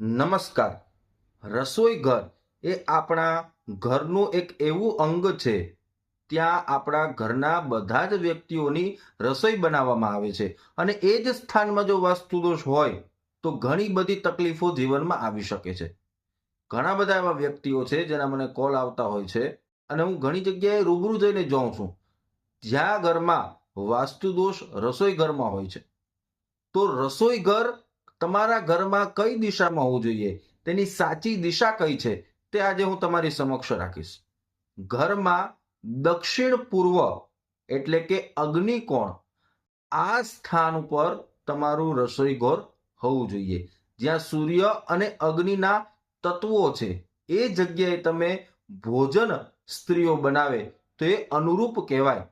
નમસ્કાર. રસોઈ ઘર એ આપણા ઘરનું એક એવું અંગ છે. ત્યાં આપણા ઘરના બધા જ વ્યક્તિઓની રસોઈ બનાવવામાં આવે છે અને એ જ સ્થાનમાં જો વાસ્તુ દોષ હોય તો ઘણી બધી તકલીફો જીવનમાં આવી શકે છે. ઘણા બધા એવા વ્યક્તિઓ છે જેના મને કોલ આવતા હોય છે અને હું ઘણી જગ્યાએ રૂબરૂ જઈને જોઉં છું. જ્યાં ઘરમાં વાસ્તુ દોષ રસોઈ ઘરમાં હોય છે. તો રસોઈ ઘર તમારા ઘરમાં કઈ દિશામાં હોવું જોઈએ? તેની સાચી દિશા કઈ છે? તે આજે હું તમારી સમક્ષ રાખીશ. ઘરમાં દક્ષિણ પૂર્વ એટલે કે અગ્નિકોણ આ સ્થાન ઉપર તમારું રસોઈ ઘર હોવું જોઈએ. જ્યાં સૂર્ય અને અગ્નિના તત્વો છે. એ જગ્યાએ તમે ભોજન સ્ત્રીઓ બનાવે તો એ અનુરૂપ કહેવાય.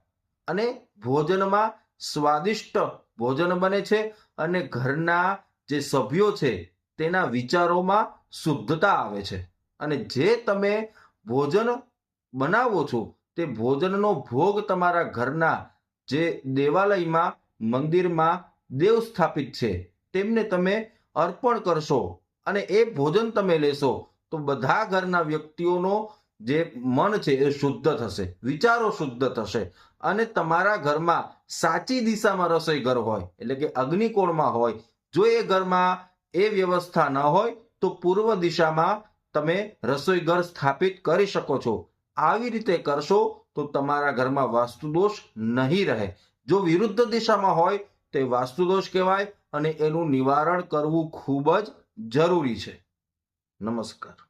અને ભોજનમાં સ્વાદિષ્ટ ભોજન બને છે અને ઘરના જે સભ્યો છે, તેના વિચારોમાં શુદ્ધતા આવે છે. અને જે તમે ભોજન બનાવો છો, તે ભોજનનો ભોગ તમારા ઘરના જે દેવાલયમાં, મંદિરમાં દેવ સ્થાપિત છે, તેમને તમે અર્પણ કરશો અને એ ભોજન તમે લેશો, તો બધા ઘરના વ્યક્તિઓનો જે મન છે, એ શુદ્ધ થશે, વિચારો શુદ્ધ થશે. અને તમારા ઘરમાં સાચી દિશામાં રસોઈ ઘર હોય, એટલે કે અગ્નિકોણમાં હોય જો એ ઘરમાં એ વ્યવસ્થા ન હોય, તો પૂર્વ દિશામાં તમે રસોઈ ઘર સ્થાપિત કરી શકો છો. આવી રીતે કરશો તો તમારા ઘરમાં વાસ્તુ દોષ નહીં રહે. જો વિરુદ્ધ દિશામાં હોય, તે વાસ્તુ દોષ કહેવાય અને એનું નિવારણ કરવું ખૂબ જ જરૂરી છે. નમસ્કાર.